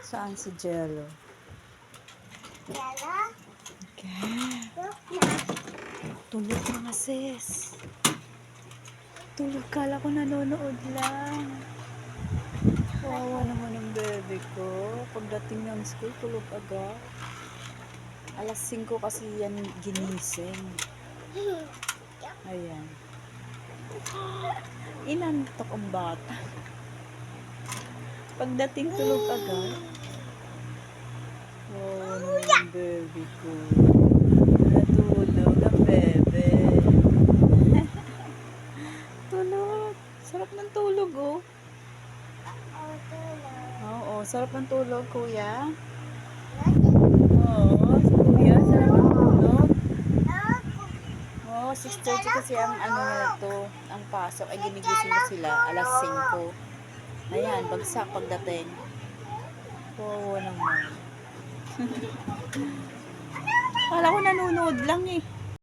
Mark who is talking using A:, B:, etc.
A: Saan si Jello?
B: Yala.
A: Okay.
B: Look na.
A: Tulog mga sis. Tulog kala ko nanonood lang. Wawa naman ang bebe ko. Pagdating ng school, tulog agad. Alas 5 kasi yan ginising. Ayan. Inantok ang bata. Pagdating tulog agad. Naman ang bebe ko. Natulog ang bebe. tulog. Sarap ng tulog, oh.
B: Oh, tulog.
A: Oo, sarap ng tulog, kuya. Oo, kuya, sarap ng tulog. Oo, 6.30 kasi ang ano na to, ang pasok ay ginigising na sila, alas 5. Ayan, bagsak pagdating. Oo naman. Kala ko nanonood lang eh.